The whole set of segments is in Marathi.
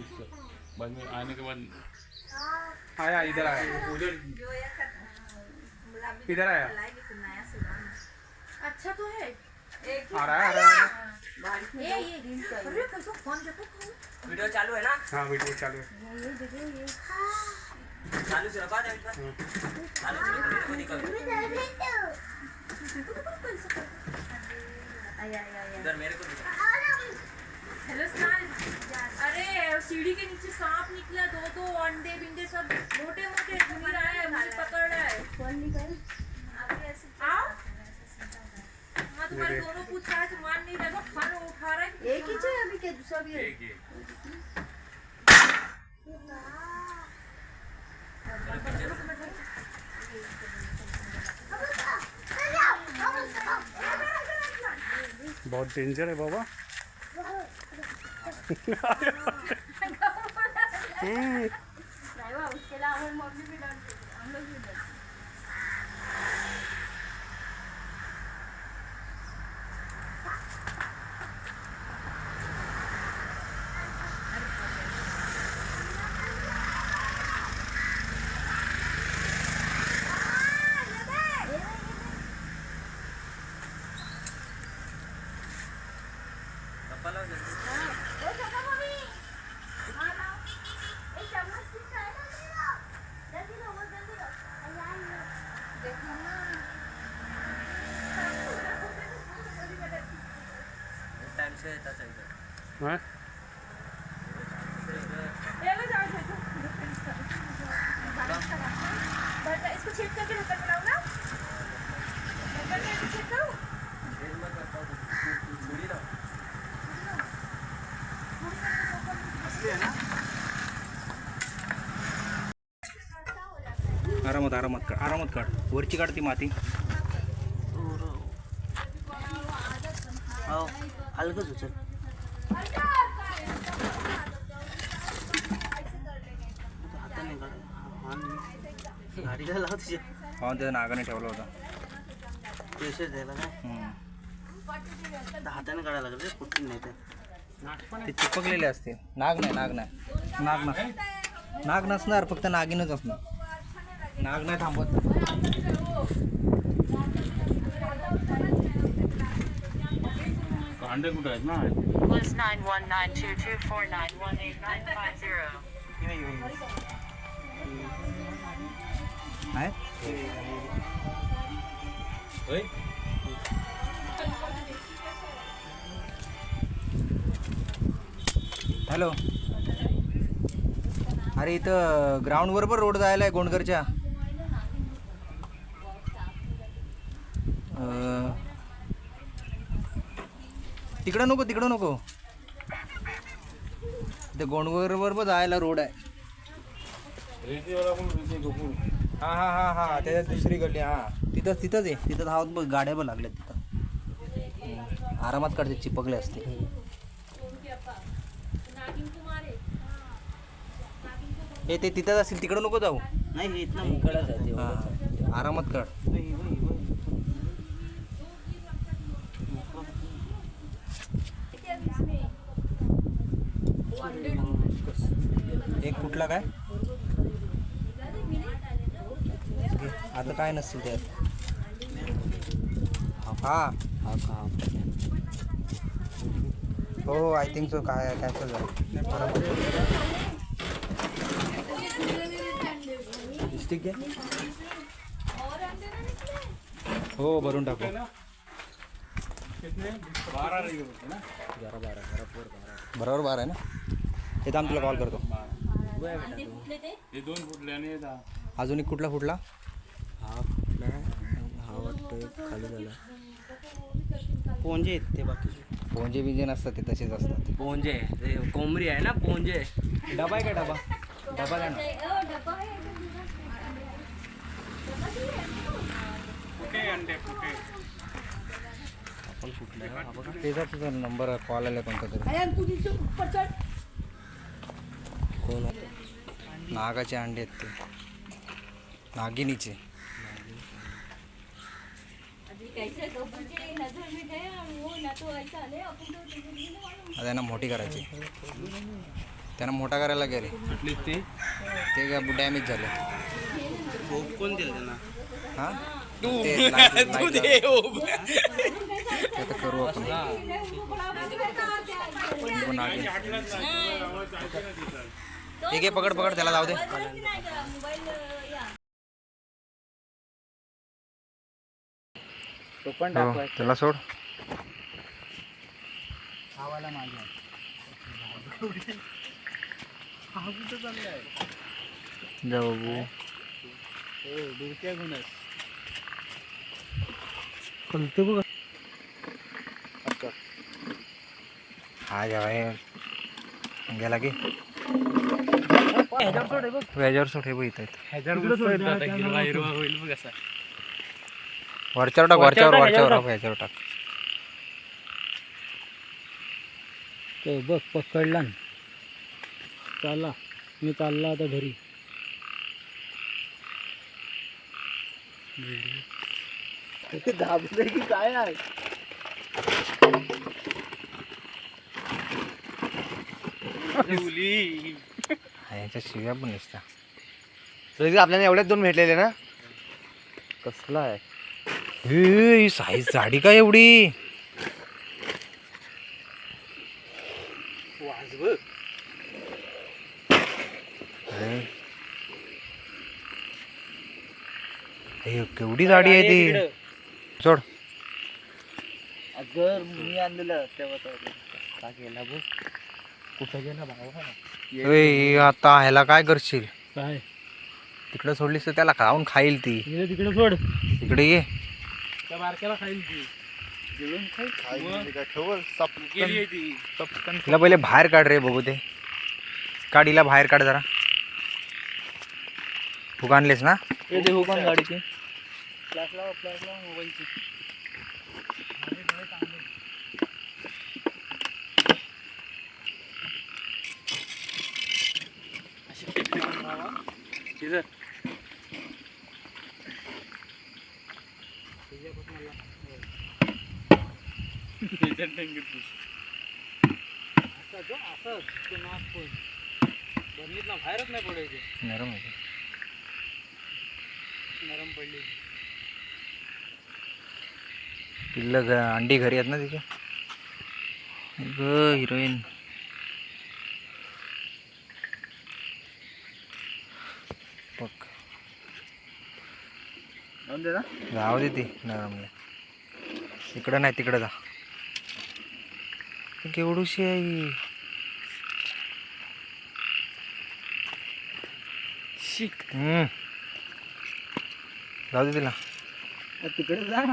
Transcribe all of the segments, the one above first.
ये पुस्तक बाद में आने के बाद आया इधर आया। उधर इधर आया। अच्छा तो है। आ रहा है आ रहा है। ये ये। अरे कैसे फ़ोन देखो वीडियो चालू है ना? हाँ वीडियो चालू है। चालू से रखा दे इनका। चालू से कोई दिक्कत इधर मेरे को हेलो सीढ़ी के नीचे सांप निकला दो दो अंडे बिंडे सब मोटे मोटे घूम रहा है मुझे पकड़ रहा है आओ हाँ तुम्हारे दोनों पूछताछ मान नहीं रहे फन उठा रहा है एक ही चाहिए अभी क्या दूसरा भी है एक बहुत डेंजर है बाबा हम्म, आरामात आरामात काढ आरामात काढ. वरची काढ ती माती. हो हलकंच उचल हाताने काढ. हा, गाडीला लाव तुझ्या. हा त्या नागाने ठेवला होता. प्रेशर द्यायला काय? हाताने काढायला लागेल कुठून नाही तर. ते चिपकलेले असते. नाग नाही नाग नाही. नाग नस नाग नसणार फक्त नागिनच असणार. नाग नाही थांबत कांडे कुठे आहेत ना? हॅलो. अरे इथं ग्राउंडवर पण रोड जायला आहे गोंडगरच्या. तिकडं नको तिकडं नको. ते गोंडवरवर पण जायला रोड आहे. हा हा हा हा त्याच्यात दुसरी गल्ली हा. तिथंच तिथंच आहे तिथं धावत बघ गाड्या पण लागल्या तिथं. आरामात काढते चिपकले असते. हे ते तिथंच असेल तिकडं नको जाऊ. नाही हे इकडंच आहे हा आरामात काढ. एक कुठला काय आता काय नसतील त्यात हा हा हो? आय थिंक सो काय हो भरून टाकू होते ना? बरोबर बारा आहे ना? येतं आम्ही तुला कॉल करतो. हे दोन फुटले आणि हे दहा. अजून एक कुठला फुटला? हा फुटला हा वाटतोय खाली झाला. पोंजे आहेत ते बाकीचे पोंजे बिंजे नसतात ते तसेच असतात. पोंजे ते कोंबडी आहे ना पोंजे. डबा आहे का डबा? डबा काय ना. अंडे? फुटे आपण फुटलाय हा बघा. त्याचा तुझा नंबर कॉल आला कोणता तरी. ते मुझे नजर में गया वो ना तो. ऐसा नहीं अपन तो जिंदगी में मालूम आता यांना मोठी करायची. त्यांना मोठा करायला गेले. ते? काय डॅमेज झालं. कोण दिलं त्यांना? हा? ते. करू आपण. पण ठीक आहे पकड पकड त्याला जाऊ दे. मोबाईल या तो पण हो, त्याला सोड. जा बाबू हा जेव्हा गेला की. याच्यावर सोड हे बघ. इथं वरच्यावर टाक वरच्यावर वरच्यावर टाक याच्यावर टाक तो बघ पकडला चालला. मी चालला आता घरी. दाबले की काय आहे? हा, याच्या शिव्या पण दिसत्या आपल्याला एवढ्याच दोन भेटलेले ना? कसला आहे? हे साईज झाडी काय एवढी. हे केवढी जाडी आहे ती. सोड. अगर मी आणलेलं तेव्हा का गेला बघ? कुठं गेला भावा? ए, आता ह्याला काय करशील? काय? तिकडे सोडलीस तर त्याला खाऊन खाईल ती. तिकडे सोड. इकडे ये. त्या बारक्याला खाईल ती. गेली आहे ती. तिला पहिले बाहेर काढ रे बघू ते काढीला बाहेर काढ जरा. फुग आणलेस ना? हे देखो कोण गाडीची. टांगत तू. बाहेरच नाही पडायचे. नरम आहे. ते. नरम पडली. पिल्लं अंडी घरी आहेत ना ग हिरोईन बघ दे ना जाऊ दे ती नरमले इकडं नाही तिकडं जा. केवढूशी आहे ही. हम्म. जाऊ दे तिला. तिकडे जा.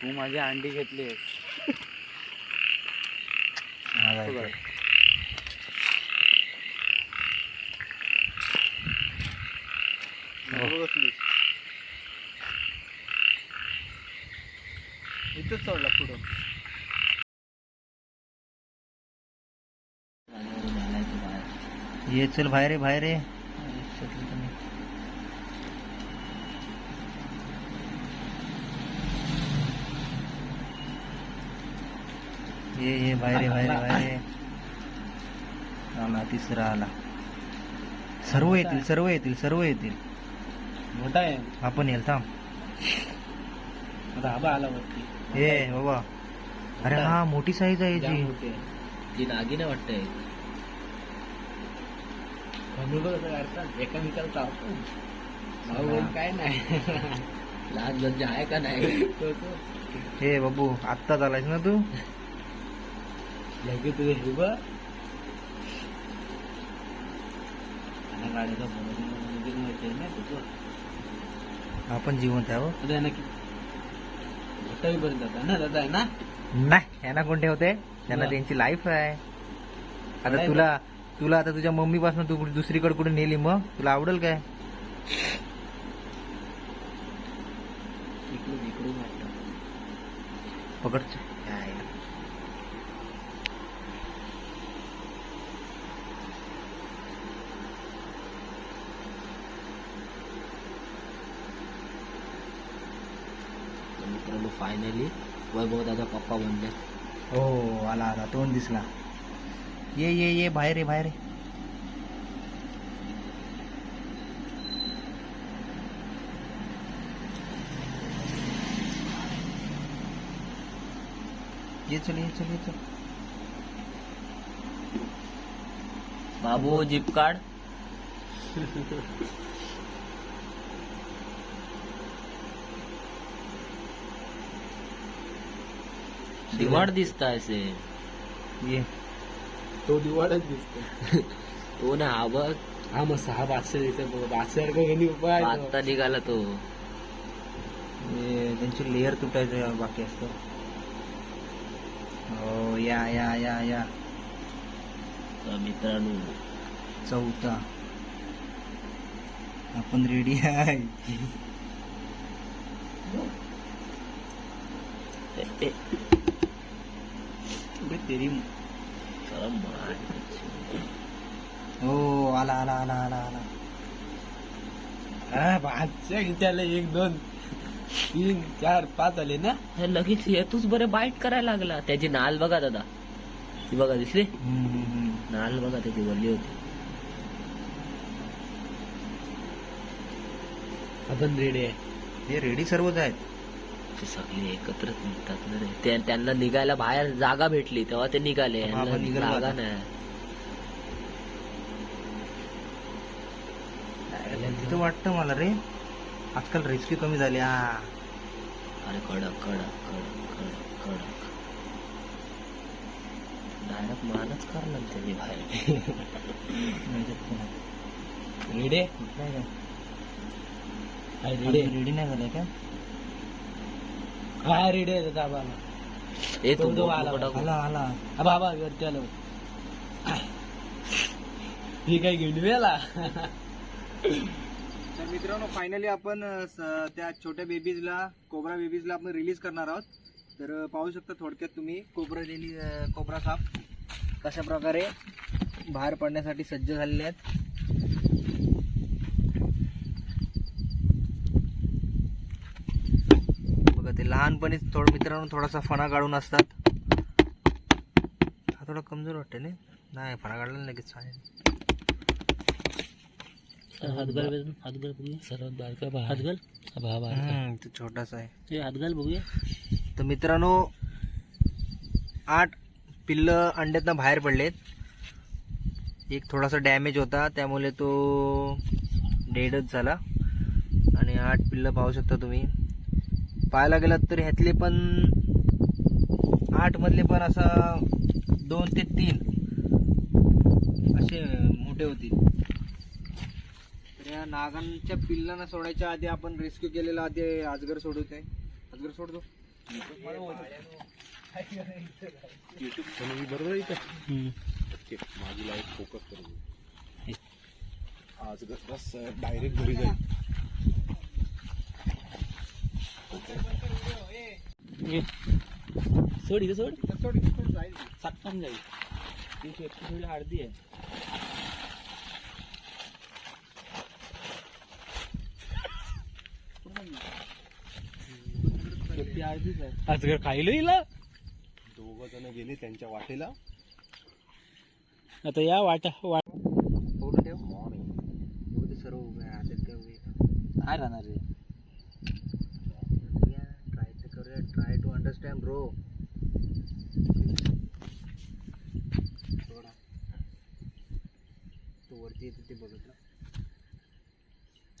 तू माझी अंडी घेतली हा, जा इकडे. इथंच सोडला पुढं. ये चल बाहेर आहे बाहेर आहे ये ये बाहेर बाहेर बाहेर. आला तिसरा आला सर्व येतील सर्व येतील सर्व येतील. मोठा आहे आपण येईल थांब आता आबा आला वरती ए बाबा अरे हा मोठी साईज आहे जी मोठी आहे ती नागिने वाटतंय बघ असं करतात एकामेकाला चावतो काय नाही लाज लज्जा आहे का नाही हे बाबू आत्ताच आलायस ना तू लगेच तुझे हे बघ गाडीचा फोन माहिती आहे ना तुझं आपण जिवंत आहे हो. आता ना की पर्यंत जाता ना दादा आहे ना नाही यांना कोण ठेवते? त्यांना? त्यांची लाईफ आहे. आता नाही तुला तुला आता तुझ्या मम्मी पासून तू कुठे दुसरीकडे कुठे नेली मग? तुला आवडेल काय? इकडून इकडून वाटतं. पकड काय फायनली वैभव दादा पप्पा बनले हो आला आला तोंड दिसला. ये ये ये बाहेर ये बाहेर ये. ये चल ये चल ये चल. बाबू जीप काढ दिवाड दिसताय से ये. तो दिवाळच दिसतो तो ना हा बघ. हा मग सहा पाचशे दिसतो पाचशे सारखं घेणे उपाय आता निघाला तो. ये त्यांची लेअर तुटायचं बाकी असतं. हो या या या या. तर मित्रांनो. चौथा. आपण रेडी आहे. तेरी. हो। आला आला आला आला आला. हा त्याला एक दोन तीन चार पाच आले ना? हे लगेच येतोच बरे बाईट करायला लागला. त्याची नाल बघा दादा. ती बघा दिसली. नाल बघा त्याची वल्ली होती. आपण रेडी आहे. हे रेडी सर्वच आहेत. ते सगळे एकत्रच निघतात ना रे. त्या- त्यांना निघायला बाहेर जागा भेटली तेव्हा ते निघाले. यांना पण निघालो जागा आता. नाही. तिथं वाटतं मला रे. आजकाल रेस्क्यू कमी झाले हा. अरे कडक कडक कडक कडक कडक. डायरेक्ट मानच करणार त्यांनी बाहेर. रेडी रेडी रेडी नाही झाले का? हा रेडी आहे दादा बाबा ए तू आला, नको टाकू. आला आला. हा बाबा वरती आलो ही काय घेऊन वेला तर मित्रांनो फायनली आपण अ, स- त्या छोट्या बेबीजला कोबरा बेबीजला आपण रिलीज करणार आहोत. तर अ, पाहू शकता थोडक्यात तुम्ही कोबरा रेली अ, कोबरा साप कशा प्रकारे बाहेर पडण्यासाठी सज्ज झालेले आहेत. लहानपणीच थोडं मित्रांनो थोडासा फणा काढून असतात. हा थोडा कमजोर वाटते ना नाही फणा काढला लगेच. चालेल. हातगाल हातगाल बघूया. सर्वात बारका बा हातगाल? हा बा बारका. हम्म, तो छोटासा आहे. हे हातगाल बघूया. तर मित्रांनो आठ पिल्लं अंड्यातनं बाहेर पडलेत. एक थोडासा डॅमेज होता त्यामुळे तो डेडच झाला. आणि आठ पिल्लं पाहू शकता तुम्ही. पाहायला गेलात तर ह्यातले पण आठ मधले पण असा दोन ते तीन असे मोठे होतील तर या नागांच्या पिल्लांना सोडायच्या आधी आपण रेस्क्यू केलेला आधी अजगर सोडवत आहे. अजगर सोडतो. बरोबर इथं. माझी लाईफ फोकस करू. आज बस डायरेक्ट घरी जाईल. सोड इथं सोड. सटकन जाईल. ती शेपटी थोडी अर्धी आहे. शेपटी अर्धीच आहे. आज खायला येईल? दोघ जण गेले त्यांच्या वाटेला. आता या वाटा वाट फोटो ठेव. सर्व उभे आहे हातात काय उभे आहे. काय राहणार रे बघूया ट्राय तर करूया तो वरती येते ते बघितलं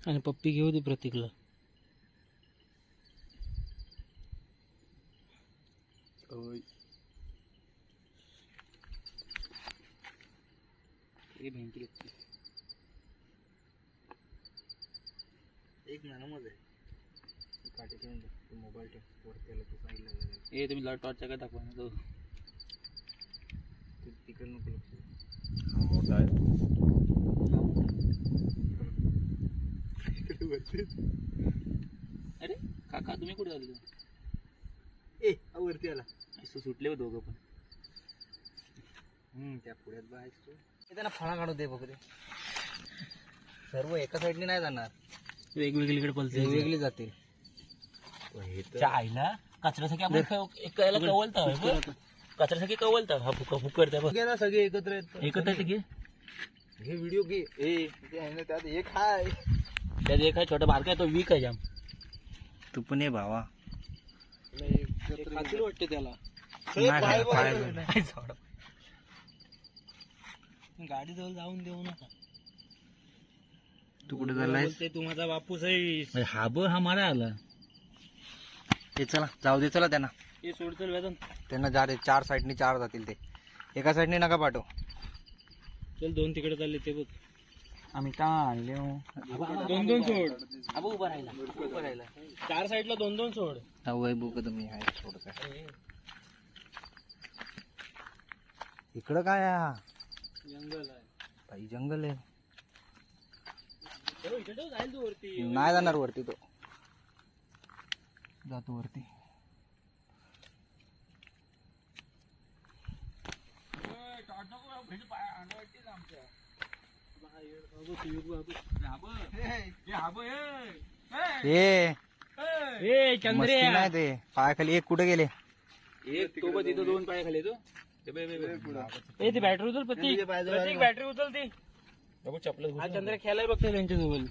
आणि पप्पी घेऊ दे प्रतीकला. एक नॉर्मल आहे. तू काठी वरती आला तू साईडला गेला ए तुम्ही टॉर्च काय दाखवा ना तो. तू तिकडे नको लक्ष दे. मोठा आहे. अरे काका तुम्ही कुठे झाले ए हा वरती आला. असं सुटले हो दोघं पण. हम्म त्या पुढ्यात बाहेर तू. हे त्यांना फणा काढू दे बघ दे. सर्व एका साईडने नाही जाणार. वेगवेगळीकडे पलते. वेगवेगळे जातील. हे चाय ना कचऱ्यासाठी आपण क- एक याला कवलता होय बघ. कचऱ्यासाठी कवलता हा फुक फुकर त्या बघ. ना सगळे एकत्र येत. एकत्र ते घे हे व्हिडिओ घे. ए ते आहे ना त्यात एक हाय. त्यात एक आहे छोटा बारका आहे तो वीक आहे जाम. तू पण ये भावा. खातील वाटते त्याला. नाही. नाही सोड. गाडी जवळ जाऊन देऊ नका. तू कुठे चाललाय बोलते तू माझा बापूस आहे म्हणजे हा बघ हा मारा आला. ते चला जाऊ दे चला त्यांना. हे सोडचल वेदन. त्यांना जा रे चार साईडनी चार जातील ते. एका साईडने नका पाठव. चल दोन तिकडे चालले ते बघ. आम्ही का आणले हो? दोन दोन सोड. आबा उभा राहिला. उभा राहिला. चार साईडला दोन दोन सोड. वय बुक तुम्ही आहे थोडं काय. इकडं काय आहे हा? जंगल आहे. भाई जंगल आहे. इकडे ठेव, जाईल तू वरती. नाही जाणार वरती तो. जातो वरती. ए. नाही ते. पायाखाली एक कुठे गेले? एक तो बघ तिथं दोन पाय खाली तो. ए ती बॅटरी उचल प्रतीक प्रतीक बॅटरी उचल ती. चपल हा चंद्र खेळाय बघते त्यांच्याजवळ